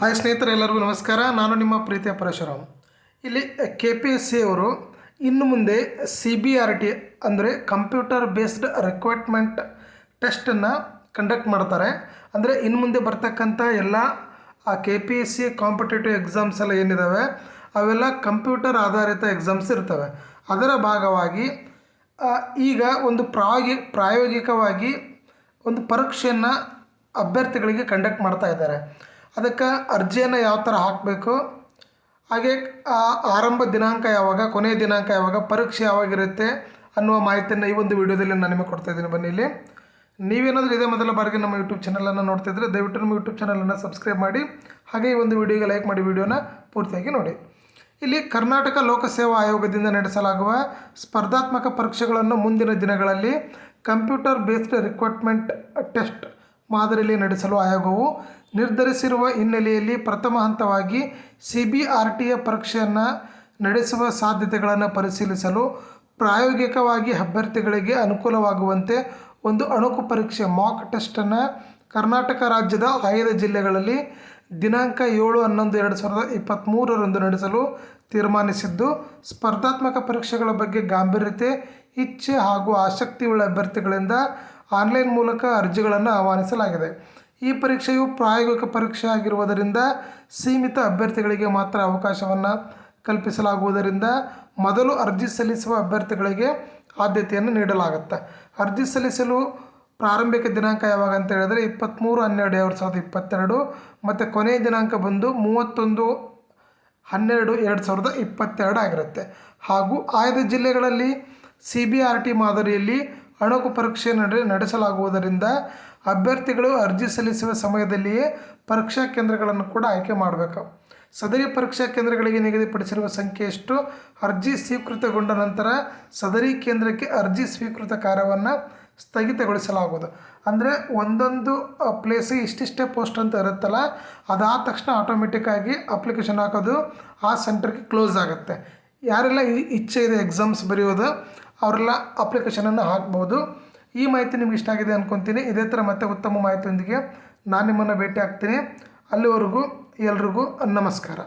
Hi ಸ್ನೇಹಿತರೆ, ಎಲ್ಲರಿಗೂ ನಮಸ್ಕಾರ. ನಾನು ನಿಮ್ಮ ಪ್ರೀತಿಯ ಪರಶುರಾಮ್. ಇಲ್ಲಿ ಕೆ ಪಿ ಎಸ್ ಸಿ ಅವರು ಇನ್ನು ಮುಂದೆ ಸಿ ಬಿ ಆರ್ ಟಿ ಅಂದರೆ ಕಂಪ್ಯೂಟರ್ ಬೇಸ್ಡ್ ರಿಕ್ವೈರ್ಮೆಂಟ್ ಟೆಸ್ಟನ್ನು ಕಂಡಕ್ಟ್ ಮಾಡ್ತಾರೆ. ಅಂದರೆ ಇನ್ನು ಮುಂದೆ ಬರ್ತಕ್ಕಂಥ ಎಲ್ಲ, ಆ K P S C competitive exams ಎಲ್ಲ ಏನಿದ್ದಾವೆ ಅವೆಲ್ಲ ಕಂಪ್ಯೂಟರ್ ಆಧಾರಿತ ಎಕ್ಸಾಮ್ಸ್ ಇರ್ತವೆ. ಅದರ ಭಾಗವಾಗಿ ಈಗ ಒಂದು ಪ್ರಾಯೋಗಿ ಪ್ರಾಯೋಗಿಕವಾಗಿ ಒಂದು ಪರೀಕ್ಷೆಯನ್ನು ಅಭ್ಯರ್ಥಿಗಳಿಗೆ ಕಂಡಕ್ಟ್ ಮಾಡ್ತಾ ಇದ್ದಾರೆ. ಅದಕ್ಕೆ ಅರ್ಜಿಯನ್ನು ಯಾವ ಥರ ಹಾಕಬೇಕು? ಹಾಗೆ ಆರಂಭ ದಿನಾಂಕ ಯಾವಾಗ, ಕೊನೆಯ ದಿನಾಂಕ ಯಾವಾಗ, ಪರೀಕ್ಷೆ ಯಾವಾಗಿರುತ್ತೆ ಅನ್ನುವ ಮಾಹಿತಿಯನ್ನು ಈ ಒಂದು ವಿಡಿಯೋದಲ್ಲಿ ನಾನು ನಿಮಗೆ ಕೊಡ್ತಾ ಇದ್ದೀನಿ ಬನ್ನಿ ಇಲ್ಲಿ. ನೀವೇನಾದರೂ ಇದೇ ಮೊದಲ ಬಾರಿಗೆ ನಮ್ಮ ಯೂಟ್ಯೂಬ್ ಚಾನಲನ್ನು ನೋಡ್ತಾ ಇದ್ದರೆ ದಯವಿಟ್ಟು ನಮ್ಮ ಯೂಟ್ಯೂಬ್ ಚಾನಲನ್ನು ಸಬ್ಸ್ಕ್ರೈಬ್ ಮಾಡಿ, ಹಾಗೆ ಈ ಒಂದು ವಿಡಿಯೋಗೆ ಲೈಕ್ ಮಾಡಿ ವಿಡಿಯೋನ ಪೂರ್ತಿಯಾಗಿ ನೋಡಿ. ಇಲ್ಲಿ ಕರ್ನಾಟಕ ಲೋಕಸೇವಾ ಆಯೋಗದಿಂದ ನಡೆಸಲಾಗುವ ಸ್ಪರ್ಧಾತ್ಮಕ ಪರೀಕ್ಷೆಗಳನ್ನು ಮುಂದಿನ ದಿನಗಳಲ್ಲಿ ಕಂಪ್ಯೂಟರ್ ಬೇಸ್ಡ್ ರಿಕ್ವೈರ್ಮೆಂಟ್ ಟೆಸ್ಟ್ ಮಾದರಿಯಲ್ಲಿ ನಡೆಸಲು ಆಯೋಗವು ನಿರ್ಧರಿಸಿರುವ ಹಿನ್ನೆಲೆಯಲ್ಲಿ ಪ್ರಥಮ ಹಂತವಾಗಿ ಸಿ ಬಿ ಆರ್ ಟಿಯ ಪರೀಕ್ಷೆಯನ್ನು ನಡೆಸುವ ಸಾಧ್ಯತೆಗಳನ್ನು ಪರಿಶೀಲಿಸಲು ಪ್ರಾಯೋಗಿಕವಾಗಿ ಅಭ್ಯರ್ಥಿಗಳಿಗೆ ಅನುಕೂಲವಾಗುವಂತೆ ಒಂದು ಅಣುಕು ಪರೀಕ್ಷೆ ಮಾಕ್ ಟೆಸ್ಟನ್ನು ಕರ್ನಾಟಕ ರಾಜ್ಯದ ಆಯ್ದ ಜಿಲ್ಲೆಗಳಲ್ಲಿ ದಿನಾಂಕ ಏಳು ಹನ್ನೊಂದು ಎರಡು ಸಾವಿರದ ಇಪ್ಪತ್ತ್ಮೂರರಂದು ನಡೆಸಲು ತೀರ್ಮಾನಿಸಿದ್ದು, ಸ್ಪರ್ಧಾತ್ಮಕ ಪರೀಕ್ಷೆಗಳ ಬಗ್ಗೆ ಗಾಂಭೀರ್ಯತೆ, ಇಚ್ಛೆ ಹಾಗೂ ಆಸಕ್ತಿಯುಳ್ಳ ಅಭ್ಯರ್ಥಿಗಳಿಂದ ಆನ್ಲೈನ್ ಮೂಲಕ ಅರ್ಜಿಗಳನ್ನು ಆಹ್ವಾನಿಸಲಾಗಿದೆ. ಈ ಪರೀಕ್ಷೆಯು ಪ್ರಾಯೋಗಿಕ ಪರೀಕ್ಷೆ ಆಗಿರುವುದರಿಂದ ಸೀಮಿತ ಅಭ್ಯರ್ಥಿಗಳಿಗೆ ಮಾತ್ರ ಅವಕಾಶವನ್ನು ಕಲ್ಪಿಸಲಾಗುವುದರಿಂದ ಮೊದಲು ಅರ್ಜಿ ಸಲ್ಲಿಸುವ ಅಭ್ಯರ್ಥಿಗಳಿಗೆ ಆದ್ಯತೆಯನ್ನು ನೀಡಲಾಗುತ್ತೆ. ಅರ್ಜಿ ಸಲ್ಲಿಸಲು ಪ್ರಾರಂಭಿಕ ದಿನಾಂಕ ಯಾವಾಗ ಅಂತ ಹೇಳಿದ್ರೆ ಇಪ್ಪತ್ತ್ಮೂರು ಹನ್ನೆರಡು, ಎರಡು ಸಾವಿರದ ಇಪ್ಪತ್ತೆರಡು ಮತ್ತು ಕೊನೆಯ ದಿನಾಂಕ ಬಂದು ಮೂವತ್ತೊಂದು, ಹನ್ನೆರಡು, ಎರಡು ಸಾವಿರದ ಇಪ್ಪತ್ತೆರಡು ಆಗಿರುತ್ತೆ. ಹಾಗೂ ಆಯ್ದ ಜಿಲ್ಲೆಗಳಲ್ಲಿ ಸಿ ಬಿ ಆರ್ ಟಿ ಮಾದರಿಯಲ್ಲಿ ಅಣುಕು ಪರೀಕ್ಷೆ ನಡೆ ನಡೆಸಲಾಗುವುದರಿಂದ ಅಭ್ಯರ್ಥಿಗಳು ಅರ್ಜಿ ಸಲ್ಲಿಸುವ ಸಮಯದಲ್ಲಿಯೇ ಪರೀಕ್ಷಾ ಕೇಂದ್ರಗಳನ್ನು ಕೂಡ ಆಯ್ಕೆ ಮಾಡಬೇಕು. ಸದರಿ ಪರೀಕ್ಷಾ ಕೇಂದ್ರಗಳಿಗೆ ನಿಗದಿಪಡಿಸಿರುವ ಸಂಖ್ಯೆ ಎಷ್ಟು? ಅರ್ಜಿ ಸ್ವೀಕೃತಗೊಂಡ ನಂತರ ಸದರಿ ಕೇಂದ್ರಕ್ಕೆ ಅರ್ಜಿ ಸ್ವೀಕೃತ ಕಾರ್ಯವನ್ನು ಸ್ಥಗಿತಗೊಳಿಸಲಾಗುವುದು. ಅಂದರೆ ಒಂದೊಂದು ಪ್ಲೇಸಿಗೆ ಇಷ್ಟಿಷ್ಟೇ ಪೋಸ್ಟ್ ಅಂತ ಇರುತ್ತಲ್ಲ, ಅದಾದ ತಕ್ಷಣ ಆಟೋಮೆಟಿಕ್ಕಾಗಿ ಅಪ್ಲಿಕೇಶನ್ ಹಾಕೋದು, ಆ ಸೆಂಟರ್ಗೆ ಕ್ಲೋಸ್ ಆಗುತ್ತೆ. ಯಾರೆಲ್ಲ ಇಚ್ಛೆ ಇದೆ ಎಕ್ಸಾಮ್ಸ್ ಬರೆಯೋದು ಅವರೆಲ್ಲ ಅಪ್ಲಿಕೇಶನನ್ನು ಹಾಕ್ಬೋದು. ಈ ಮಾಹಿತಿ ನಿಮ್ಗೆ ಇಷ್ಟ ಆಗಿದೆ ಅಂದ್ಕೊತೀನಿ ಇದೇ ಥರ ಮತ್ತೆ ಉತ್ತಮ ಮಾಹಿತಿಯೊಂದಿಗೆ ನಾನು ನಿಮ್ಮನ್ನು ಭೇಟಿ ಆಗ್ತೀನಿ. ಅಲ್ಲಿವರೆಗೂ ಎಲ್ರಿಗೂ ನಮಸ್ಕಾರ.